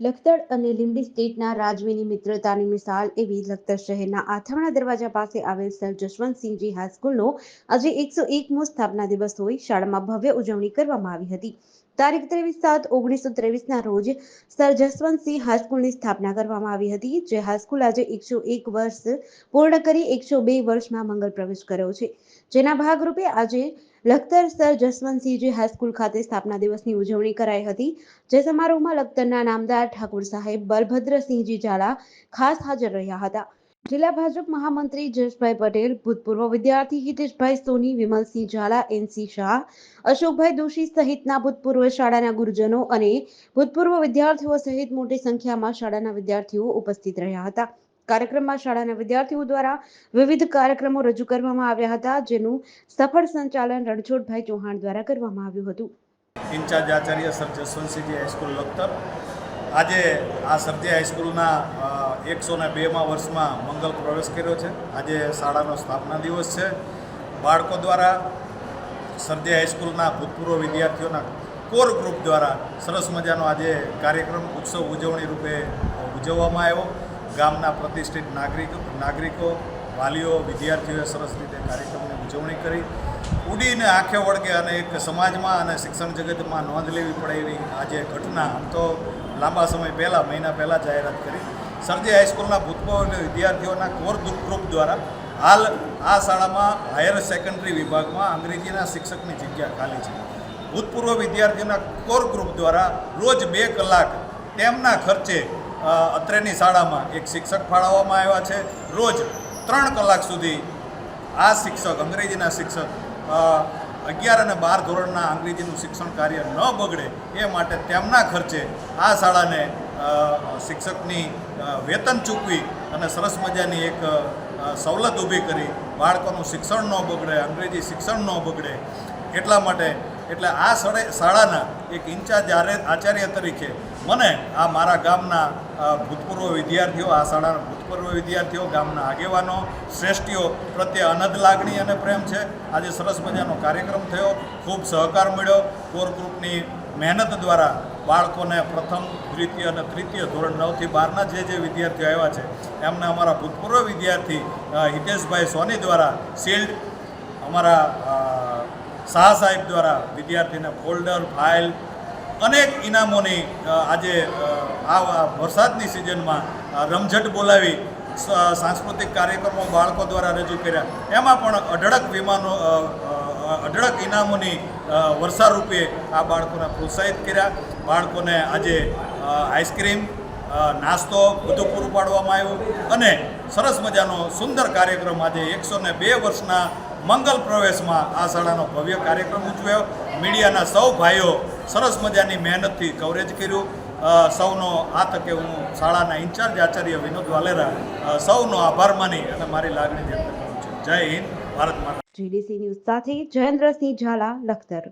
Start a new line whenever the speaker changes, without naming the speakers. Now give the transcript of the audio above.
લખતર અને લીંબડી સ્ટેટના રાજવીની મિત્રતાની મિસાલ એવી લખતર શહેરના આથમણા દરવાજા પાસે આવેલ સર જશવંતસિંહજી હાઈસ્કૂલનો આજે એકસો એકમો સ્થાપના દિવસ હોય શાળામાં ભવ્ય ઉજવણી કરવામાં આવી હતી. તારીખ ત્રેવીસ સાત ઓગણીસો ત્રેવીસના રોજ સર જસવંતસિંહ હાઈસ્કૂલની સ્થાપના કરવામાં આવી હતી, જે હાઈસ્કૂલ આજે એકસો એક વર્ષ પૂર્ણ કરી એકસો બે વર્ષમાં મંગળ પ્રવેશ કર્યો છે. જેના ભાગરૂપે આજે લખતર સર જસવંતસિંહજી હાઈસ્કૂલ ખાતે સ્થાપના દિવસની ઉજવણી કરાઈ હતી. જે સમારોહમાં લખતરના નામદાર ઠાકુર સાહેબ, બલભદ્રસિંહજી ઝાલા ખાસ હાજર રહ્યા હતા. જિલ્લા ભાજપ મહામંત્રી જયેશભાઈ પટેલ, ભૂતપૂર્વ વિદ્યાર્થી હિતેશભાઈ સોની, વિમલસિંહ ઝાલા એનસી શાહ, અશોકભાઈ દોશી સહિતના ભૂતપૂર્વ શાળાના ગુરુજનો અને ભૂતપૂર્વ વિદ્યાર્થીઓ સહિત મોટી સંખ્યામાં શાળાના વિદ્યાર્થીઓ ઉપસ્થિત રહ્યા હતા. કાર્યક્રમમાં શાળાના વિદ્યાર્થીઓ દ્વારા વિવિધ કાર્યક્રમો રજૂ કરવામાં આવ્યા હતા, જેનું સફળ સંચાલન રણછોડભાઈ ચૌહાણ દ્વારા કરવામાં આવ્યું હતું.
In charge Acharya sir જસવંતસિંહજી high school Lakhtar. આજે આ સરજી હાઈસ્કૂલના એકસો ને બેમાં વર્ષમાં મંગલ પ્રવેશ કર્યો છે. આજે શાળાનો સ્થાપના દિવસ છે. બાળકો દ્વારા સરજી હાઈસ્કૂલના ભૂતપૂર્વ વિદ્યાર્થીઓના કોર ગ્રુપ દ્વારા સરસ મજાનો આજે કાર્યક્રમ, ઉત્સવ ઉજવણી રૂપે ઉજવવામાં આવ્યો. ગામના પ્રતિષ્ઠિત નાગરિકો નાગરિકો, વાલીઓ, વિદ્યાર્થીઓએ સરસ રીતે કાર્યક્રમની ઉજવણી કરી. ઉડીને આંખે વળગે અને એક સમાજમાં અને શિક્ષણ જગતમાં નોંધ લેવી પડે એવી આજે ઘટના. આમ તો લાંબા સમય પહેલાં, મહિના પહેલાં જાહેરાત કરી. સરજી હાઈસ્કૂલના ભૂતપૂર્વ વિદ્યાર્થીઓના કોર ગ્રુપ દ્વારા હાલ આ શાળામાં હાયર સેકન્ડરી વિભાગમાં અંગ્રેજીના શિક્ષકની જગ્યા ખાલી છે. ભૂતપૂર્વ વિદ્યાર્થીઓના કોર ગ્રુપ દ્વારા રોજ બે કલાક તેમના ખર્ચે અત્રેની શાળામાં એક શિક્ષક ફાળવવામાં આવ્યા છે. રોજ ત્રણ કલાક સુધી આ શિક્ષક, અંગ્રેજીના શિક્ષક અગિયાર અને બાર ધોરણના અંગ્રેજીનું શિક્ષણ કાર્ય ન બગડે એ માટે તેમના ખર્ચે આ શાળાને શિક્ષકની વેતન ચૂકવી અને સરસ મજાની એક સવલત ઊભી કરી. બાળકોનું શિક્ષણ ન બગડે, અંગ્રેજી શિક્ષણ ન બગડે એટલા માટે એટલે આ શાળે શાળાના એક ઇન્ચાર્જ આચાર્ય તરીકે મને આ મારા ગામના ભૂતપૂર્વ વિદ્યાર્થીઓ, આ શાળાના ભૂતપૂર્વ વિદ્યાર્થીઓ, ગામના આગેવાનો, શ્રેષ્ઠીઓ પ્રત્યે અનદ લાગણી અને પ્રેમ છે. આજે સરસ મજાનો કાર્યક્રમ થયો. ખૂબ સહકાર મળ્યો. કોર ગ્રુપની મહેનત દ્વારા બાળકોને પ્રથમ, દ્વિતીય અને તૃતીય ધોરણ નવથી બારના જે જે વિદ્યાર્થીઓ આવ્યા છે, એમને અમારા ભૂતપૂર્વ વિદ્યાર્થી હિતેશભાઈ સોની દ્વારા શિલ્ડ અમારા શાહ સાહેબ દ્વારા વિદ્યાર્થીને ફોલ્ડર ફાઇલ અનેક ઇનામોની આજે આ વરસાદની સિઝનમાં રમઝટ બોલાવી સાંસ્કૃતિક કાર્યક્રમો બાળકો દ્વારા રજૂ કર્યા. એમાં પણ અઢળક વિમાનો અઢળક ઇનામોની વર્ષા વર્ષારૂપે આ બાળકોને પ્રોત્સાહિત કર્યા. બાળકોને આજે આઈસ્ક્રીમ નાસ્તો બધું પૂરું પાડવામાં આવ્યું. અને સરસ મજાનો સુંદર કાર્યક્રમ આજે એકસો ને બે વર્ષના મંગલ પ્રવેશમાં આ શાળાનો ભવ્ય કાર્યક્રમ ઉજવ્યો. મીડિયાના સૌ ભાઈઓ સરસ મજાની મહેનતથી કવરેજ કર્યું. સૌનો આ તકે હું શાળાના ઇન્ચાર્જ આચાર્ય વિનોદ વાલેરા સૌનો આભાર માની અને મારી લાગણી વ્યક્ત કરું છું. જય હિન્દ, ભારત માતા
જીડીસી ન્યૂઝ સાથે જયેન્દ્રસિંહ ઝાલા, લખતર.